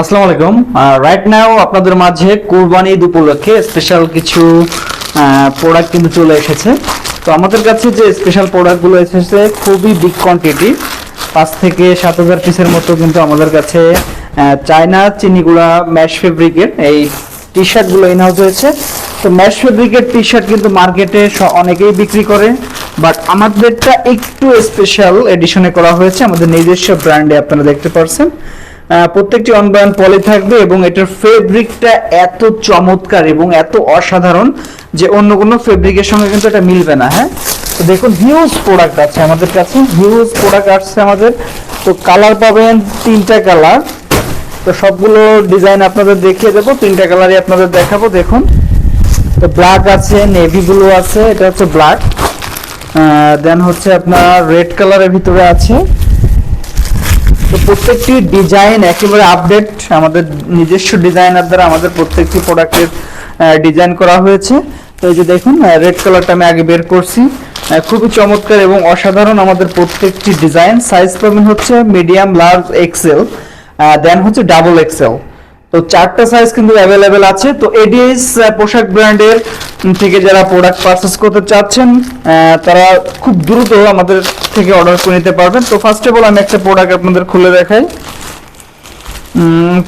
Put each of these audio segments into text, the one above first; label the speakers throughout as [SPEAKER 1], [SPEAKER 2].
[SPEAKER 1] আসসালামু আলাইকুম। Right now আপনাদের মাঝে কোরবানি উপলক্ষে স্পেশাল কিছু প্রোডাক্ট কিন্তু চলে এসেছে। তো আমাদের কাছে যে স্পেশাল প্রোডাক্টগুলো এসেছে খুবই বিগ কোয়ান্টিটি পাঁচ থেকে সাত হাজার পিসের মতো কিন্তু আমাদের কাছে চায়না চিনিগুলা ম্যাশ ফেব্রিকের এই টি শার্টগুলো ইনহাউস হয়েছে। তো ম্যাশ ফেব্রিকের টি শার্ট কিন্তু মার্কেটে অনেকেই বিক্রি করে বাট আমাদেরটা একটু স্পেশাল এডিশনে করা হয়েছে। আমাদের নিজস্ব ব্র্যান্ডে আপনারা দেখতে পারছেন। প্রত্যেকটি অনবায়ন পলি থাকবে এবং এটার ফেব্রিকটা এত চমৎকার এবং এত অসাধারণ যে অন্য কোনো ফেব্রিকের সঙ্গে কিন্তু এটা মিলবে না হ্যাঁ? তো দেখুন হিউজ প্রোডাক্ট আছে আমাদের কাছে হিউজ প্রোডাক্ট আসছে আমাদের। তো কালার পাবেন তিনটা কালার তো সবগুলো ডিজাইন আপনাদের দেখিয়ে দেবো, তিনটা কালারই আপনাদের দেখাবো, দেখুন। তো ব্ল্যাক আছে নেভি ব্লু আছে, এটা হচ্ছে ব্ল্যাক দেন হচ্ছে আপনার রেড কালারের ভিতরে আছে। তো প্রত্যেকটি ডিজাইন একেবারে আপডেট আমাদের নিজস্ব ডিজাইনার দ্বারা আমাদের প্রত্যেকটি প্রোডাক্টের ডিজাইন করা হয়েছে। তো এই যে দেখুন রেড কালারটা আমি আগে বের করছি। খুবই চমৎকার এবং অসাধারণ আমাদের প্রত্যেকটি ডিজাইন সাইজ পাবেন হচ্ছে মিডিয়াম লার্জ এক্সেল দেন হচ্ছে ডাবল এক্সেল তো চারটা সাইজ কিন্তু অ্যাভেলেবেল আছে। তো এডিএস পোশাক ব্র্যান্ডের থেকে যারা প্রোডাক্ট পারচেস করতে চাচ্ছেন তারা খুব দ্রুত আমাদের থেকে অর্ডার করে নিতে পারবেন। তো ফার্স্ট অল আমি একটা প্রোডাক্ট আপনাদের খুলে দেখাই।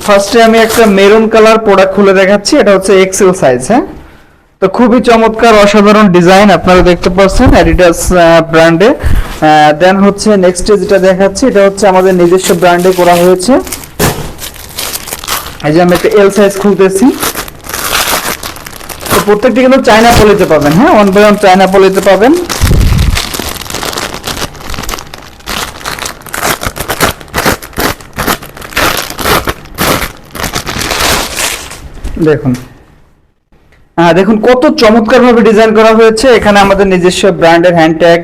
[SPEAKER 1] ফার্স্টে আমি একটা মেরুন কালার প্রোডাক্ট খুলে দেখাচ্ছি। এটা হচ্ছে এক্সেল সাইজ হ্যাঁ? তো খুবই চমৎকার, অসাধারণ ডিজাইন আপনারা দেখতে পাচ্ছেন অ্যাডিডাস ব্র্যান্ডে দেন হচ্ছে নেক্সট যেটা দেখাচ্ছি, এটা হচ্ছে আমাদের নিজস্ব ব্র্যান্ডে করা হয়েছে। এই যে আমি একটা এল সাইজ খুলতেছি। তো প্রত্যেকটি কিন্তু চায়না পলিতে পাবেন হ্যাঁ? ওয়ান বাই ওয়ান চায়না পলিতে পাবেন। দেখুন। হ্যাঁ দেখুন কত চমৎকার ভাবে ডিজাইন করা হয়েছে। এখানে আমাদের নিজস্ব ব্র্যান্ডের হ্যান্ড ট্যাগ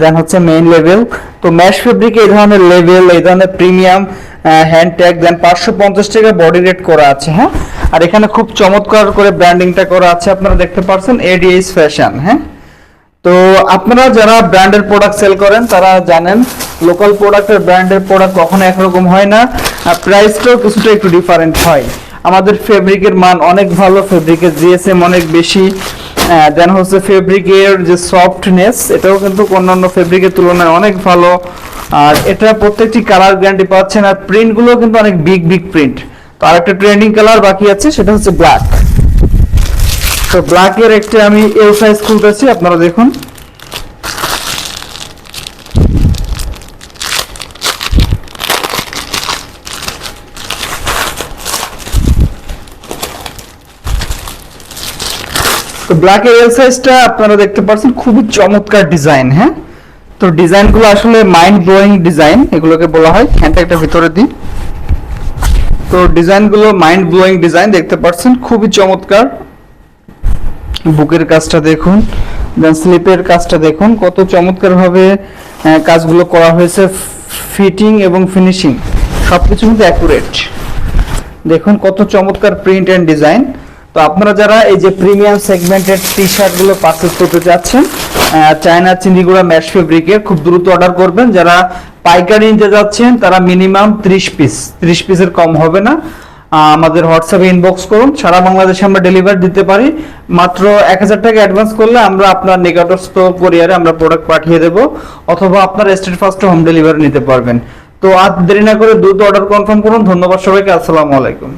[SPEAKER 1] দেন হচ্ছে মেইন লেভেল তো ম্যাশ ফেব্রিক এই ধরনের লেভেল এই ধরনের প্রিমিয়াম হ্যান্ড ট্যাগ দেন পাঁচশো পঞ্চাশ টাকা বডি রেট করা আছে হ্যাঁ? আর এখানে খুব চমৎকার করে ব্র্যান্ডিংটা করা আছে, আপনারা দেখতে পাচ্ছেন এডিএস ফ্যাশন হ্যাঁ? তো আপনারা যারা ব্র্যান্ডের প্রোডাক্ট সেল করেন, তারা জানেন লোকাল প্রোডাক্টের ব্র্যান্ডের প্রোডাক্ট কখনো একরকম হয় না। আর প্রাইসটাও কিছুটা একটু ডিফারেন্ট হয়। আমাদের ফেব্রিকের মান অনেক ভালো, ফেব্রিকের জিএসএম অনেক বেশি দেন হচ্ছে ফেব্রিকের যে সফটনেস এটাও কিন্তু অন্যান্য ফেব্রিকের তুলনায় অনেক ভালো। আর এটা প্রত্যেকটি কালার গ্যারান্টি পাচ্ছেন আর প্রিন্টগুলো কিন্তু অনেক বিগ বিগ প্রিন্ট তো আরেকটা ট্রেন্ডিং কালার বাকি আছে, সেটা হচ্ছে ব্ল্যাক তো ব্ল্যাকের একটা আমি এল সাইজ খুলতেছি, আপনারা দেখুন। তো ব্ল্যাক এর সাইজটা আপনারা দেখতে পাচ্ছেন, খুবই চমৎকার ডিজাইন হ্যাঁ? তো ডিজাইনগুলো আসলে মাইন্ড ব্লোয়িং ডিজাইন এগুলোকে বলা হয়। হ্যান্ডটা একটা ভিতরে দিই। তো ডিজাইনগুলো মাইন্ড ব্লোয়িং ডিজাইন দেখতে পাচ্ছেন, খুবই চমৎকার। বুকের কাজটা দেখুন দেন স্লিপের কাজটা দেখুন, কত চমৎকার ভাবে কাজগুলো করা হয়েছে ফিটিং এবং ফিনিশিং সবকিছু কিন্তু অ্যাকুরেট দেখুন, কত চমৎকার প্রিন্ট এন্ড ডিজাইন তো আপনারা যারা এই যে প্রিমিয়াম সেগমেন্টের টি শার্টগুলো পারচেস করতে চাচ্ছেন চায়না চিন্দিগুড়া ম্যাশ ফেব্রিকের খুব দ্রুত অর্ডার করবেন। যারা পাইকারি নিতে যাচ্ছেন, তারা মিনিমাম ত্রিশ পিস ত্রিশ পিসের কম হবে না। আমাদের হোয়াটসঅ্যাপে ইনবক্স করুন। সারা বাংলাদেশে আমরা ডেলিভারি দিতে পারি। মাত্র এক হাজার টাকা অ্যাডভান্স করলে আমরা আপনার নিকটস্থ কোরিয়ারে আমরা প্রোডাক্ট পাঠিয়ে দেব, অথবা আপনার স্টেট ফার্স্ট হোম ডেলিভারি নিতে পারবেন। তো আর দেরি না করে দ্রুত অর্ডার কনফার্ম করুন। ধন্যবাদ সবাইকে। আসসালামু আলাইকুম।